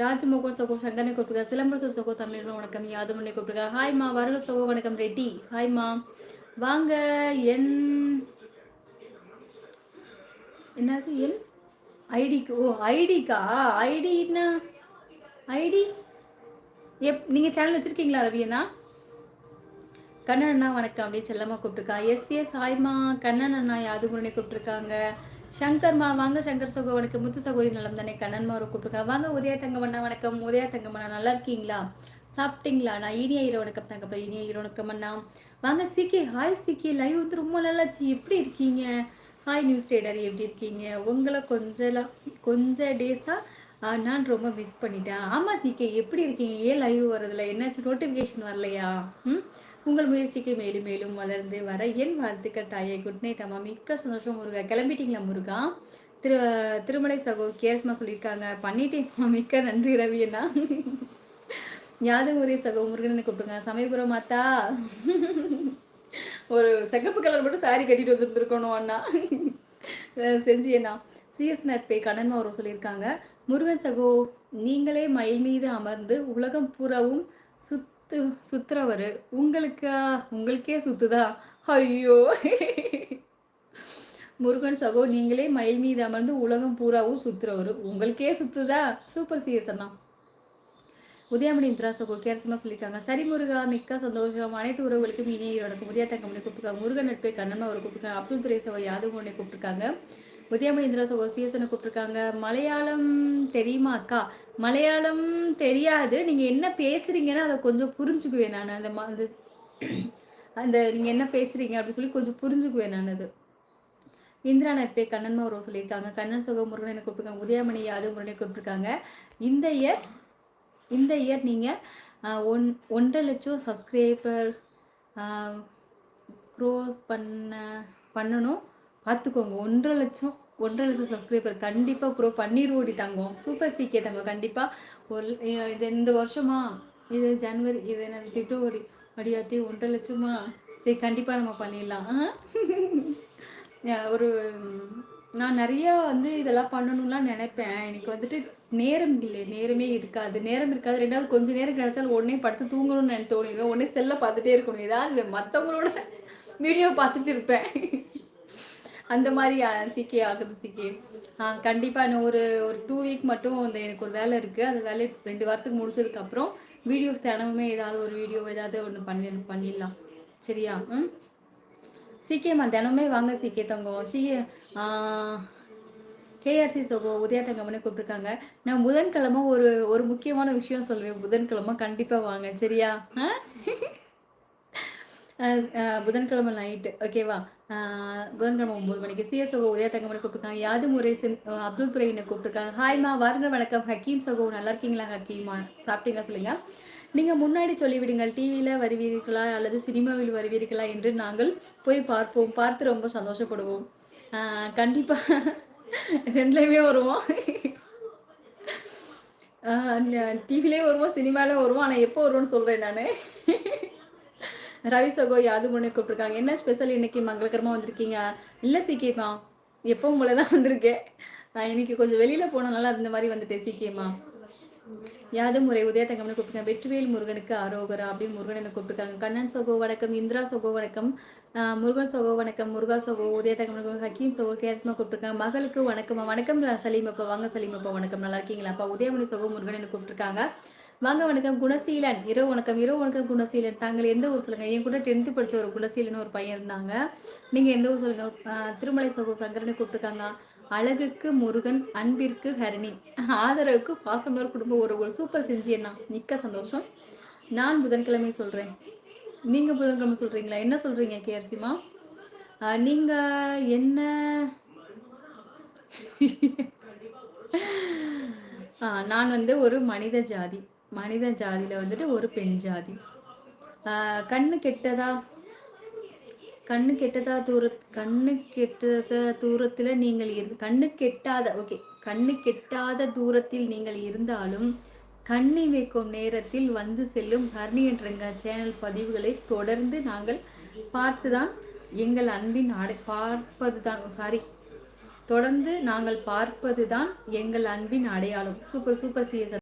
ராஜமோகன் சகோ சங்கனை கூப்பிடுங்க சிலம்பரசன் சகோ தமிழ் வணக்கம். யாதுமனை கூப்பிடுங்க ஹாய்மா வருக சகோ வணக்கம். ரெட்டி ஹாய்மா வாங்க என் என்னது என் ஐடிக்கு ஓ ஐடிக்கா ஐடின்னா ஐடி எப் நீங்கள் சேனல் வச்சுருக்கீங்களா ரவியண்ணா கண்ணன் அண்ணா வணக்கம். அப்படியே செல்லமாக கூப்பிட்டுருக்கா. எஸ்பிஎஸ் ஹாய்மா கண்ணன் அண்ணா யாதுமுருனை கூப்பிட்டுருக்காங்க. சங்கர்மா வாங்க சங்கர் சகோ வணக்கம் முத்து சகோதரி நலம் தானே? கண்ணன்மா ஒரு கூப்பிட்டுருக்காங்க. வாங்க உதயா தங்கமண்ணா வணக்கம். உதயா தங்கமண்ணா நல்லா இருக்கீங்களா? சாப்பிட்டீங்களா? நான் இனிய ஈர வணக்கம் தங்கப்பா. இனிய ஈர வணக்கம் அண்ணா. வாங்க சிக்கி ஹாய் சிக்கி லைவ் வந்து ரொம்ப நல்லாச்சு எப்படி இருக்கீங்க? ஹாய் நியூஸ் ரேடர் எப்படி இருக்கீங்க? உங்களை கொஞ்சம் கொஞ்சம் டேஸாக நான் ரொம்ப மிஸ் பண்ணிட்டேன். ஆமாம் சிக்கே எப்படி இருக்கீங்க? ஏன் லைவ் வரதில்ல என்னாச்சு? நோட்டிஃபிகேஷன் வரலையா? ம்? உங்கள் முயற்சிக்கு மேலும் மேலும் வளர்ந்து வர என் வாழ்த்துக்கள் தாயே. குட் நைட் அம்மா. மிக்க சந்தோஷம் முருகா. கிளம்பிட்டீங்களா முருகா? திரு திருமலை சகோ கேஸ்மா சொல்லியிருக்காங்க. பண்ணிட்டேன் மிக்க நன்றி ரவி அண்ணா. யாது முறை சகோ முருகனை கூப்பிடுங்க. சமயபுரம் மாத்தா. ஒரு செகப்பு கலர் மட்டும் சாரி கட்டிட்டு வந்துருந்துருக்கணும் அண்ணா. செஞ்சு அண்ணா. சிஎஸ் நட்பை கண்ணன்மா ஒரு சொல்லியிருக்காங்க. முருகன் சகோ நீங்களே மயில் மீது அமர்ந்து உலகம் பூராவும் சுத் சுத்து சுத்துறவர் உங்களுக்கா? உங்களுக்கே சுத்துதா? ஐயோ. முருகன் சகோ நீங்களே மயில் மீது அமர்ந்து உலகம் பூராவும் சுத்துறவர். உங்களுக்கே சுத்துதா? சூப்பர் சிஎஸ் அண்ணா. உதயமணி இந்திரா சகோ கேரசமாக சொல்லியிருக்காங்க. சரி முருகா மிக்க சந்தோஷம். அனைத்து உறவுகளுக்கும் இனிய ஈரோடு உதயா தங்கமணி கூப்பிட்டுருக்காங்க. முருகன் நட்பை கண்ணன் அவர் கூப்பிட்டுருக்காங்க. அப்துல் துரை சகோ யாதவ் உடனே கூப்பிட்டுருக்காங்க. உதயமணி இந்திரா சகோ சீசனை கூப்பிட்டுருக்காங்க. மலையாளம் தெரியுமா அக்கா? மலையாளம் தெரியாது. நீங்கள் என்ன பேசுகிறீங்கன்னா அதை கொஞ்சம் புரிஞ்சுக்குவேன் நான். அந்த அந்த அந்த நீங்கள் என்ன பேசுகிறீங்க அப்படின்னு சொல்லி கொஞ்சம் புரிஞ்சுக்குவேன் நான் அது. இந்திரா நட்பே கண்ணன்மா ஒரு சொல்லியிருக்காங்க. கண்ணன் சுக முருகன் என்ன கூப்பிட்ருக்காங்க உதயமணி யாதவ் முருகனை கூப்பிட்ருக்காங்க இந்த இயர் இந்த இயர் நீங்கள் ஒன் ஒன்றரை லட்சம் சப்ஸ்கிரைபர் க்ரோஸ் பண்ண பண்ணணும். பார்த்துக்கோங்க. ஒன்றரை லட்சம் ஒன்றரை லட்சம் சப்ஸ்கிரைபர் கண்டிப்பாக ப்ரோ பன்னீர் ஓடி தங்கும். சூப்பர் சீக்கிய தங்கம் கண்டிப்பாக ஒரு இது இந்த வருஷமா? இது ஜனவரி இது என்ன பிப்ரவரி? அடியாத்தி ஒன்றரை லட்சமா? சரி கண்டிப்பாக நம்ம பண்ணிடலாம். ஒரு நான் நிறையா வந்து இதெல்லாம் பண்ணணும்லாம் நினைப்பேன். எனக்கு வந்துட்டு நேரம் இல்லை. நேரமே இருக்காது. நேரம் இருக்காது. ரெண்டாவது கொஞ்சம் நேரம் கிடைச்சாலும் உடனே படுத்து தூங்கணும்னு நினைத்து தோணிடுவேன் உடனே செல்லை பார்த்துட்டே இருக்கணும். ஏதாவது மற்றவங்களோட வீடியோ பார்த்துட்டு இருப்பேன். அந்த மாதிரி சிக்கே ஆகுது சீக்கே கண்டிப்பாக நான் ஒரு ஒரு டூ வீக் மட்டும் அந்த எனக்கு ஒரு வேலை இருக்குது அந்த வேலையை ரெண்டு வாரத்துக்கு முடிச்சதுக்கப்புறம் வீடியோஸ் தினமுமே ஏதாவது ஒரு வீடியோ ஏதாவது ஒன்று பண்ணி பண்ணிடலாம். சரியா? ம்? சீக்கியம்மா தினமே வாங்க சீக்கிய தங்கம். சீக்கிய கேஆர்சி சோகோ உதயா தங்கம்னு கூப்பிட்டுருக்காங்க. நான் புதன்கிழமை ஒரு ஒரு முக்கியமான விஷயம் சொல்லுவேன் புதன்கிழமை கண்டிப்பாக வாங்க. சரியா? ஆ? புதன்கிழமை நைட்டு ஓகேவா புதன்கிழமை ஒம்பது மணிக்கு சிஎஸ் சகோ உதய தங்கமணி கூப்பிட்டுருக்காங்க. யாது முறை அப்துல் துறையினை கூப்பிட்டுருக்காங்க. ஹாய்மா வாருங்க வணக்கம். ஹக்கீம் சகோ நல்லா இருக்கீங்களா? ஹக்கீமா சாப்பிட்டீங்க சொல்லுங்க. நீங்கள் முன்னாடி சொல்லிவிடுங்கள். டிவியில் வருவீர்களா? அல்லது சினிமாவில் வருவீர்களா? என்று நாங்கள் போய் பார்ப்போம். பார்த்து ரொம்ப சந்தோஷப்படுவோம். கண்டிப்பாக ரெண்டுலேயுமே வருவோம். டிவிலே வருவோம் சினிமாலே வருவோம். ஆனால் எப்போ வருவோம்னு சொல்கிறேன் நான். ரவி சகோ யாது முன்னே கூப்பிட்டுருக்காங்க. என்ன ஸ்பெஷல் இன்னைக்கு மங்களகரமாக வந்திருக்கீங்க? இல்லை சீக்கியமா. எப்போ உங்களை தான் வந்திருக்கேன். நான் இன்னைக்கு கொஞ்சம் வெளியில் போனனால அந்த மாதிரி வந்துட்டேன் சீக்கியமா. யாது முறை உதய தங்கம்னு கூப்பிட்டுருக்காங்க. வெற்றிவேல் முருகனுக்கு ஆரோகரா அப்படின்னு முருகன் என்ன கூப்பிட்டுருக்காங்க. கண்ணன் சகோ வணக்கம். இந்திரா சகோ வணக்கம். முருகன் சகோ வணக்கம். முருகா சகோ உதய தங்கம்னு ஹக்கீம் சகோ கேரஸ்மா கூப்பிட்டுருக்காங்க. மகளுக்கு வணக்கம்மா. வணக்கம் சலீமப்பா வாங்க சலீமப்பா வணக்கம். நல்லா இருக்கீங்களாப்பா உதயமணி சகோ முருகன் என்ன கூப்பிட்டுருக்காங்க. வாங்க வணக்கம் குணசீலன். இரவு வணக்கம் இரவு வணக்கம் குணசீலன். தாங்கள் எந்த ஊர் சொல்லுங்க? என் கூட டென்த்து படித்த ஒரு குணசீலன் ஒரு பையன் இருந்தாங்க. நீங்கள் எந்த ஊர் சொல்லுங்க? திருமலை சகோ சங்கரனை கூப்பிட்டுருக்காங்க. அழகுக்கு முருகன் அன்பிற்கு ஹரிணி. ஆதரவுக்கு பாசமலர் குடும்ப ஒரு சூப்பர் செஞ்சு என்ன மிக்க சந்தோஷம். நான் புதன்கிழமை சொல்கிறேன் நீங்கள் புதன்கிழமை சொல்கிறீங்களா என்ன சொல்கிறீங்க கேஆர்சிமா நீங்கள் என்ன? நான் வந்து ஒரு மனித ஜாதி. மனித ஜாதியில் வந்துட்டு ஒரு பெண் ஜாதி. கண்ணு கெட்டதா? கண்ணு கெட்டதா தூர கண்ணு கெட்டத தூரத்தில் நீங்கள் இரு கண்ணு கெட்டாத ஓகே கண்ணு கெட்டாத தூரத்தில் நீங்கள் இருந்தாலும் கண்ணி வைக்கும் நேரத்தில் வந்து செல்லும் ஹர்னி என்றங்க சேனல் பதிவுகளை தொடர்ந்து நாங்கள் பார்த்துதான் எங்கள் அன்பின் அடை பார்ப்பது தான் சாரி தொடர்ந்து நாங்கள் பார்ப்பது தான் எங்கள் அன்பின் அடையாளம். Super super CS